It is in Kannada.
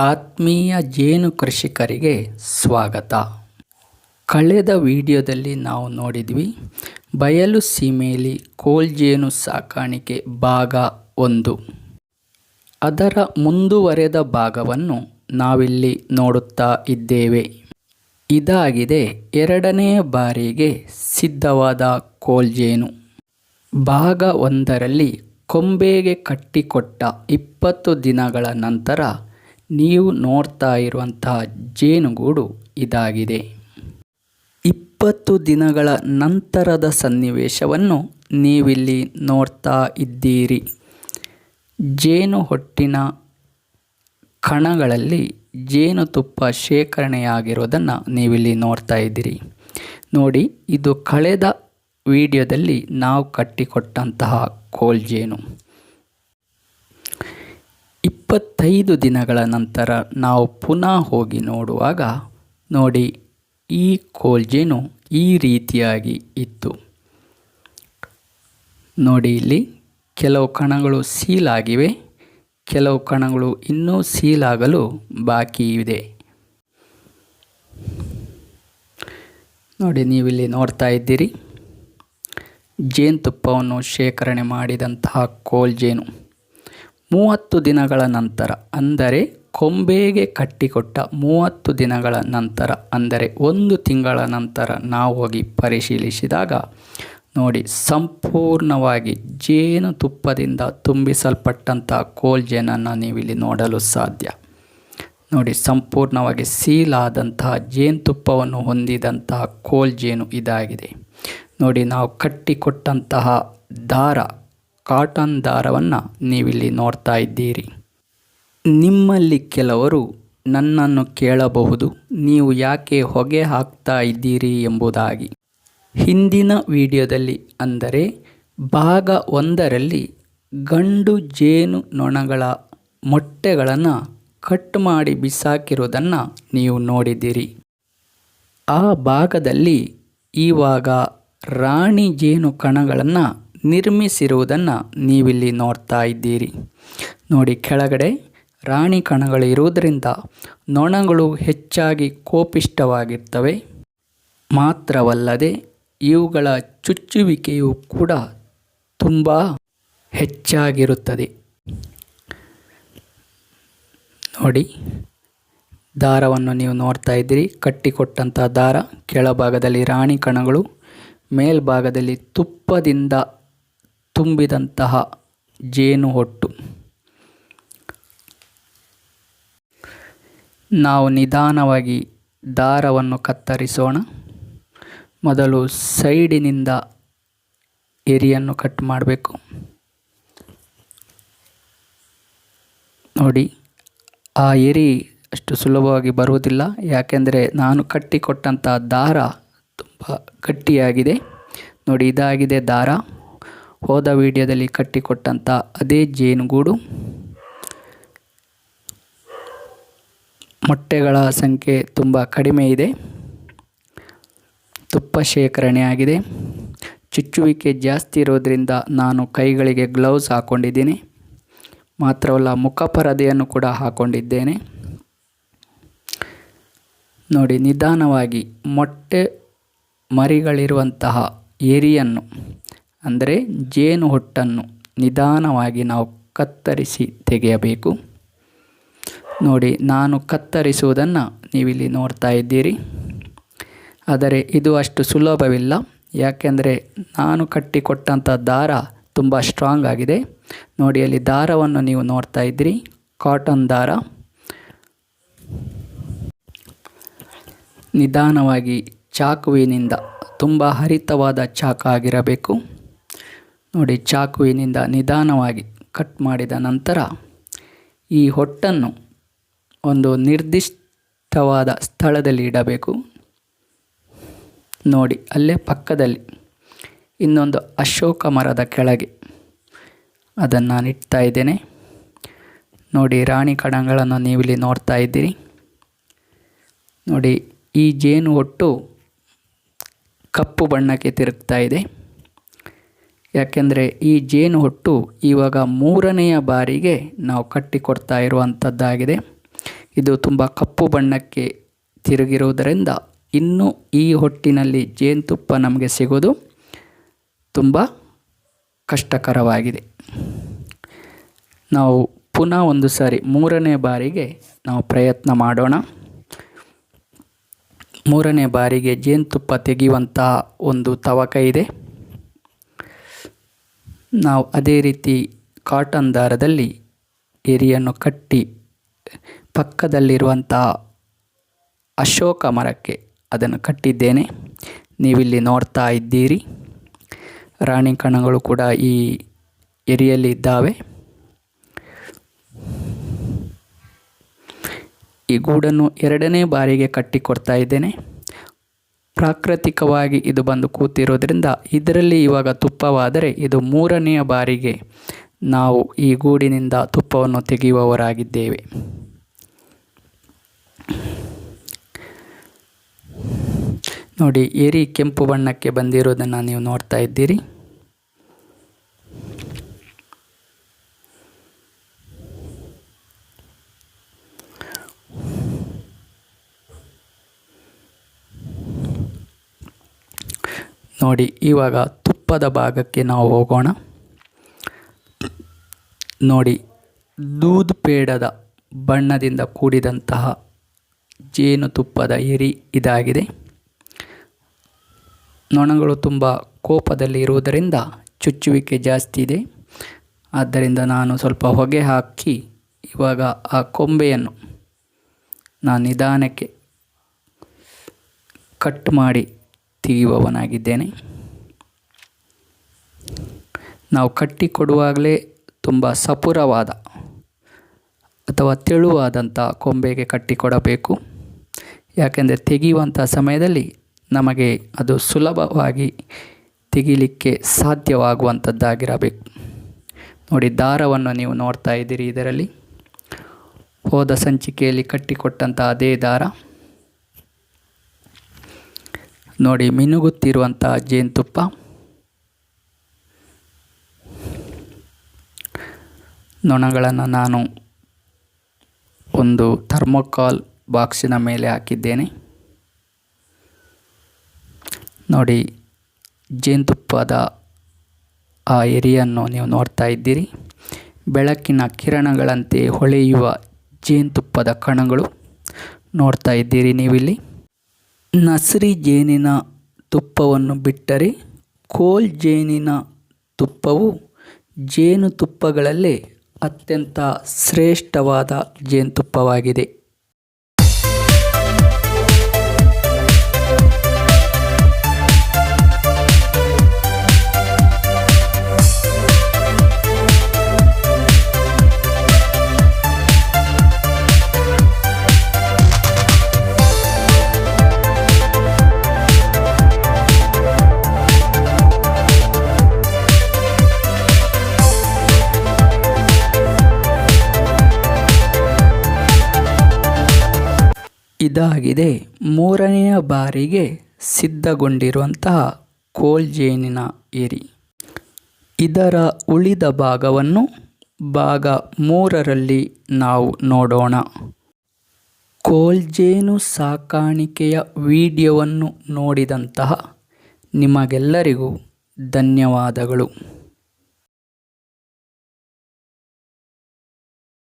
ಆತ್ಮೀಯ ಜೇನು ಕೃಷಿಕರಿಗೆ ಸ್ವಾಗತ. ಕಳೆದ ವಿಡಿಯೋದಲ್ಲಿ ನಾವು ನೋಡಿದ್ವಿ, ಬಯಲು ಸೀಮೆಯಲ್ಲಿ ಕೋಲ್ಜೇನು ಸಾಕಾಣಿಕೆ ಭಾಗ ಒಂದು. ಅದರ ಮುಂದುವರೆದ ಭಾಗವನ್ನು ನಾವಿಲ್ಲಿ ನೋಡುತ್ತಾ ಇದ್ದೇವೆ. ಇದಾಗಿದೆ ಎರಡನೇ ಬಾರಿಗೆ ಸಿದ್ಧವಾದ ಕೋಲ್ಜೇನು ಭಾಗ ಒಂದರಲ್ಲಿ ಕೊಂಬೆಗೆ ಕಟ್ಟಿಕೊಟ್ಟ ಇಪ್ಪತ್ತು ದಿನಗಳ ನಂತರ ನೀವು ನೋಡ್ತಾ ಇರುವಂತಹ ಜೇನುಗೂಡು ಇದಾಗಿದೆ. ಇಪ್ಪತ್ತು ದಿನಗಳ ನಂತರದ ಸನ್ನಿವೇಶವನ್ನು ನೀವಿಲ್ಲಿ ನೋಡ್ತಾ ಇದ್ದೀರಿ. ಜೇನು ಹೊಟ್ಟಿನ ಕಣಗಳಲ್ಲಿ ಜೇನುತುಪ್ಪ ಶೇಖರಣೆಯಾಗಿರೋದನ್ನು ನೀವಿಲ್ಲಿ ನೋಡ್ತಾ ಇದ್ದೀರಿ. ನೋಡಿ, ಇದು ಕಳೆದ ವಿಡಿಯೋದಲ್ಲಿ ನಾವು ಕಟ್ಟಿಕೊಟ್ಟಂತಹ ಕೋಲ್ಜೇನು ಇಪ್ಪತ್ತೈದು ದಿನಗಳ ನಂತರ ನಾವು ಪುನಃ ಹೋಗಿ ನೋಡುವಾಗ, ನೋಡಿ, ಈ ಕೋಲ್ಜೇನು ಈ ರೀತಿಯಾಗಿ ಇತ್ತು. ನೋಡಿ ಇಲ್ಲಿ, ಕೆಲವು ಕಣಗಳು ಸೀಲಾಗಿವೆ ಕೆಲವು ಕಣಗಳು ಇನ್ನೂ ಸೀಲಾಗಲು ಬಾಕಿ ಇದೆ. ನೋಡಿ, ನೀವಿಲ್ಲಿ ನೋಡ್ತಾ ಇದ್ದೀರಿ, ಜೇನುತುಪ್ಪವನ್ನು ಶೇಖರಣೆ ಮಾಡಿದಂತಹ ಕೋಲ್ಜೇನು. ಮೂವತ್ತು ದಿನಗಳ ನಂತರ, ಅಂದರೆ ಕೊಂಬೆಗೆ ಕಟ್ಟಿಕೊಟ್ಟ ಮೂವತ್ತು ದಿನಗಳ ನಂತರ, ಅಂದರೆ ಒಂದು ತಿಂಗಳ ನಂತರ ನಾವು ಹೋಗಿ ಪರಿಶೀಲಿಸಿದಾಗ, ನೋಡಿ, ಸಂಪೂರ್ಣವಾಗಿ ಜೇನುತುಪ್ಪದಿಂದ ತುಂಬಿಸಲ್ಪಟ್ಟಂಥ ಕೋಲ್ಜೇನನ್ನು ನೀವಿಲ್ಲಿ ನೋಡಲು ಸಾಧ್ಯ. ನೋಡಿ, ಸಂಪೂರ್ಣವಾಗಿ ಸೀಲಾದಂತಹ ಜೇನುತುಪ್ಪವನ್ನು ಹೊಂದಿದಂತಹ ಕೋಲ್ಜೇನು ಇದಾಗಿದೆ. ನೋಡಿ, ನಾವು ಕಟ್ಟಿಕೊಟ್ಟಂತಹ ದಾರ ಕಾಟನ್ ದಾರವನ್ನು ನೀವಿಲ್ಲಿ ನೋಡ್ತಾ ಇದ್ದೀರಿ. ನಿಮ್ಮಲ್ಲಿ ಕೆಲವರು ನನ್ನನ್ನು ಕೇಳಬಹುದು, ನೀವು ಯಾಕೆ ಹೊಗೆ ಹಾಕ್ತಾ ಇದ್ದೀರಿ ಎಂಬುದಾಗಿ. ಹಿಂದಿನ ವಿಡಿಯೋದಲ್ಲಿ ಅಂದರೆ ಭಾಗ ಒಂದರಲ್ಲಿ ಗಂಡು ಜೇನು ನೊಣಗಳ ಮೊಟ್ಟೆಗಳನ್ನು ಕಟ್ ಮಾಡಿ ಬಿಸಾಕಿರುವುದನ್ನು ನೀವು ನೋಡಿದ್ದೀರಿ. ಆ ಭಾಗದಲ್ಲಿ ಇವಾಗ ರಾಣಿ ಜೇನು ಕಣಗಳನ್ನು ನಿರ್ಮಿಸಿರುವುದನ್ನು ನೀವಿಲ್ಲಿ ನೋಡ್ತಾ ಇದ್ದೀರಿ. ನೋಡಿ ಕೆಳಗಡೆ ರಾಣಿ ಕಣಗಳು ಇರುವುದರಿಂದ ನೊಣಗಳು ಹೆಚ್ಚಾಗಿ ಕೋಪಿಷ್ಟವಾಗಿರ್ತವೆ ಮಾತ್ರವಲ್ಲದೆ ಇವುಗಳ ಚುಚ್ಚುವಿಕೆಯು ಕೂಡ ತುಂಬ ಹೆಚ್ಚಾಗಿರುತ್ತದೆ. ನೋಡಿ, ದಾರವನ್ನು ನೀವು ನೋಡ್ತಾ ಇದ್ದೀರಿ. ಕಟ್ಟಿಕೊಟ್ಟಂಥ ದಾರ, ಕೆಳಭಾಗದಲ್ಲಿ ರಾಣಿ ಕಣಗಳು, ಮೇಲ್ಭಾಗದಲ್ಲಿ ತುಪ್ಪದಿಂದ ತುಂಬಿದಂತಹ ಜೇನು ಹೊಟ್ಟು. ನಾವು ನಿಧಾನವಾಗಿ ದಾರವನ್ನು ಕತ್ತರಿಸೋಣ. ಮೊದಲು ಸೈಡಿನಿಂದ ಎರಿಯನ್ನು ಕಟ್ ಮಾಡಬೇಕು. ನೋಡಿ, ಆ ಎರಿ ಅಷ್ಟು ಸುಲಭವಾಗಿ ಬರುವುದಿಲ್ಲ. ಯಾಕೆಂದರೆ ನಾನು ಕಟ್ಟಿಕೊಟ್ಟಂಥ ದಾರ ತುಂಬ ಗಟ್ಟಿಯಾಗಿದೆ. ನೋಡಿ, ಇದಾಗಿದೆ ದಾರ. ಹೋದ ವಿಡಿಯೋದಲ್ಲಿ ಕಟ್ಟಿಕೊಟ್ಟಂಥ ಅದೇ ಜೇನುಗೂಡು. ಮೊಟ್ಟೆಗಳ ಸಂಖ್ಯೆ ತುಂಬ ಕಡಿಮೆ ಇದೆ. ತುಪ್ಪ ಶೇಖರಣೆ ಆಗಿದೆ. ಚುಚ್ಚುವಿಕೆ ಜಾಸ್ತಿ ಇರೋದರಿಂದ ನಾನು ಕೈಗಳಿಗೆ ಗ್ಲೌಸ್ ಹಾಕ್ಕೊಂಡಿದ್ದೀನಿ ಮಾತ್ರವಲ್ಲ ಮುಖಪರದೆಯನ್ನು ಕೂಡ ಹಾಕ್ಕೊಂಡಿದ್ದೇನೆ ನೋಡಿ ನಿಧಾನವಾಗಿ ಮೊಟ್ಟೆ ಮರಿಗಳಿರುವಂತಹ ಎರಿಯನ್ನು ಅಂದರೆ ಜೇನು ಹೊಟ್ಟನ್ನು ನಿಧಾನವಾಗಿ ನಾವು ಕತ್ತರಿಸಿ ತೆಗೆಯಬೇಕು. ನೋಡಿ, ನಾನು ಕತ್ತರಿಸುವುದನ್ನು ನೀವಿಲ್ಲಿ ನೋಡ್ತಾ ಇದ್ದೀರಿ. ಆದರೆ ಇದು ಅಷ್ಟು ಸುಲಭವಿಲ್ಲ. ಯಾಕೆಂದರೆ ನಾನು ಕಟ್ಟಿಕೊಟ್ಟಂಥ ದಾರ ತುಂಬ ಸ್ಟ್ರಾಂಗ್ ಆಗಿದೆ. ನೋಡಿ, ಅಲ್ಲಿ ದಾರವನ್ನು ನೀವು ನೋಡ್ತಾ ಇದ್ದೀರಿ. ಕಾಟನ್ ದಾರ. ನಿಧಾನವಾಗಿ ಚಾಕುವಿನಿಂದ ತುಂಬ ಹರಿತವಾದ ಚಾಕು ಆಗಿರಬೇಕು. ನೋಡಿ, ಚಾಕುವಿನಿಂದ ನಿಧಾನವಾಗಿ ಕಟ್ ಮಾಡಿದ ನಂತರ ಈ ಹೊಟ್ಟನ್ನು ಒಂದು ನಿರ್ದಿಷ್ಟವಾದ ಸ್ಥಳದಲ್ಲಿ ಇಡಬೇಕು. ನೋಡಿ, ಅಲ್ಲೇ ಪಕ್ಕದಲ್ಲಿ ಇನ್ನೊಂದು ಅಶೋಕ ಮರದ ಕೆಳಗೆ ಅದನ್ನು ನಾನು ಇಡ್ತಾ ಇದ್ದೇನೆ. ನೋಡಿ, ರಾಣಿ ಕಣಗಳನ್ನು ನೀವಿಲ್ಲಿ ನೋಡ್ತಾ ಇದ್ದೀರಿ. ನೋಡಿ, ಈ ಜೇನು ಹೊಟ್ಟು ಕಪ್ಪು ಬಣ್ಣಕ್ಕೆ ತಿರುಗ್ತಾ ಇದೆ. ಯಾಕೆಂದರೆ ಈ ಜೇನು ಹೊಟ್ಟು ಇವಾಗ ಮೂರನೆಯ ಬಾರಿಗೆ ನಾವು ಕಟ್ಟಿಕೊಡ್ತಾ ಇರುವಂಥದ್ದಾಗಿದೆ. ಇದು ತುಂಬ ಕಪ್ಪು ಬಣ್ಣಕ್ಕೆ ತಿರುಗಿರುವುದರಿಂದ ಇನ್ನೂ ಈ ಹೊಟ್ಟಿನಲ್ಲಿ ಜೇನುತುಪ್ಪ ನಮಗೆ ಸಿಗೋದು ತುಂಬ ಕಷ್ಟಕರವಾಗಿದೆ. ನಾವು ಪುನಃ ಒಂದು ಸಾರಿ ಮೂರನೇ ಬಾರಿಗೆ ನಾವು ಪ್ರಯತ್ನ ಮಾಡೋಣ. ಮೂರನೇ ಬಾರಿಗೆ ಜೇನುತುಪ್ಪ ತೆಗೆಯುವಂತಹ ಒಂದು ತವಕ ಇದೆ. ನಾವು ಅದೇ ರೀತಿ ಕಾಟನ್ ದಾರದಲ್ಲಿ ಎರಿಯನ್ನು ಕಟ್ಟಿ ಪಕ್ಕದಲ್ಲಿರುವಂತಹ ಅಶೋಕ ಮರಕ್ಕೆ ಅದನ್ನು ಕಟ್ಟಿದ್ದೇನೆ. ನೀವಿಲ್ಲಿ ನೋಡ್ತಾ ಇದ್ದೀರಿ. ರಾಣಿ ಕಣಗಳು ಕೂಡ ಈ ಎರಿಯಲ್ಲಿ ಇದ್ದಾವೆ. ಈ ಗೂಡನ್ನು ಎರಡನೇ ಬಾರಿಗೆ ಕಟ್ಟಿಕೊಡ್ತಾ ಇದ್ದೇನೆ. ಪ್ರಾಕೃತಿಕವಾಗಿ ಇದು ಬಂದು ಕೂತಿರೋದ್ರಿಂದ ಇದರಲ್ಲಿ ಇವಾಗ ತುಪ್ಪವಾದರೆ ಇದು ಮೂರನೆಯ ಬಾರಿಗೆ ನಾವು ಈ ಗೂಡಿನಿಂದ ತುಪ್ಪವನ್ನು ತೆಗೆಯುವವರಾಗಿದ್ದೇವೆ. ನೋಡಿ, ಏರಿ ಕೆಂಪು ಬಣ್ಣಕ್ಕೆ ಬಂದಿರೋದನ್ನು ನೀವು ನೋಡ್ತಾ ಇದ್ದೀರಿ. ನೋಡಿ, ಇವಾಗ ತುಪ್ಪದ ಭಾಗಕ್ಕೆ ನಾವು ಹೋಗೋಣ. ನೋಡಿ, ದೂದ್ ಪೇಡದ ಬಣ್ಣದಿಂದ ಕೂಡಿದಂತಹ ಜೇನುತುಪ್ಪದ ಎರಿ ಇದಾಗಿದೆ. ನೊಣಗಳು ತುಂಬ ಕೋಪದಲ್ಲಿ ಇರುವುದರಿಂದ ಚುಚ್ಚುವಿಕೆ ಜಾಸ್ತಿ ಇದೆ. ಆದ್ದರಿಂದ ನಾನು ಸ್ವಲ್ಪ ಹೊಗೆ ಹಾಕಿ ಇವಾಗ ಆ ಕೊಂಬೆಯನ್ನು ನಾನು ನಿಧಾನಕ್ಕೆ ಕಟ್ ಮಾಡಿ ತೆಗೆಯುವವನಾಗಿದ್ದೇನೆ ನಾವು ಕಟ್ಟಿಕೊಡುವಾಗಲೇ ತುಂಬ ಸಪುರವಾದ ಅಥವಾ ತೆಳುವಾದಂಥ ಕೊಂಬೆಗೆ ಕಟ್ಟಿಕೊಡಬೇಕು. ಯಾಕೆಂದರೆ ತೆಗೆಯುವಂಥ ಸಮಯದಲ್ಲಿ ನಮಗೆ ಅದು ಸುಲಭವಾಗಿ ತೆಗಿಲಿಕ್ಕೆ ಸಾಧ್ಯವಾಗುವಂಥದ್ದಾಗಿರಬೇಕು ನೋಡಿ, ದಾರವನ್ನು ನೀವು ನೋಡ್ತಾ ಇದ್ದೀರಿ ಇದರಲ್ಲಿ. ಹೋದ ಸಂಚಿಕೆಯಲ್ಲಿ ಕಟ್ಟಿಕೊಟ್ಟಂಥ ಅದೇ ದಾರ. ನೋಡಿ, ಮಿನುಗುತ್ತಿರುವಂಥ ಜೇನುತುಪ್ಪ. ನೊಣಗಳನ್ನು ನಾನು ಒಂದು ಥರ್ಮೋಕಾಲ್ ಬಾಕ್ಸಿನ ಮೇಲೆ ಹಾಕಿದ್ದೇನೆ. ನೋಡಿ, ಜೇನುತುಪ್ಪದ ಆ ಎರಿಯನ್ನು ನೀವು ನೋಡ್ತಾ ಇದ್ದೀರಿ. ಬೆಳಕಿನ ಕಿರಣಗಳಂತೆ ಹೊಳೆಯುವ ಜೇನುತುಪ್ಪದ ಕಣಗಳು ನೋಡ್ತಾ ಇದ್ದೀರಿ ನೀವಿಲ್ಲಿ. ನಸ್ರಿ ಜೇನಿನ ತುಪ್ಪವನ್ನು ಬಿಟ್ಟರೆ ಕೋಲ್ ಜೇನಿನ ತುಪ್ಪವು ಜೇನುತುಪ್ಪಗಳಲ್ಲೇ ಅತ್ಯಂತ ಶ್ರೇಷ್ಠವಾದ ಜೇನುತುಪ್ಪವಾಗಿದೆ. ಇದಾಗಿದೆ. ಮೂರನೆಯ ಬಾರಿಗೆ ಸಿದ್ಧಗೊಂಡಿರುವಂತಹ ಕೋಲ್ಜೇನಿನ ಏರಿ. ಇದರ ಉಳಿದ ಭಾಗವನ್ನು ಭಾಗ ಮೂರರಲ್ಲಿ ನಾವು ನೋಡೋಣ. ಕೋಲ್ಜೇನು ಸಾಕಾಣಿಕೆಯ ವಿಡಿಯೋವನ್ನು ನೋಡಿದಂತಹ ನಿಮಗೆಲ್ಲರಿಗೂ ಧನ್ಯವಾದಗಳು.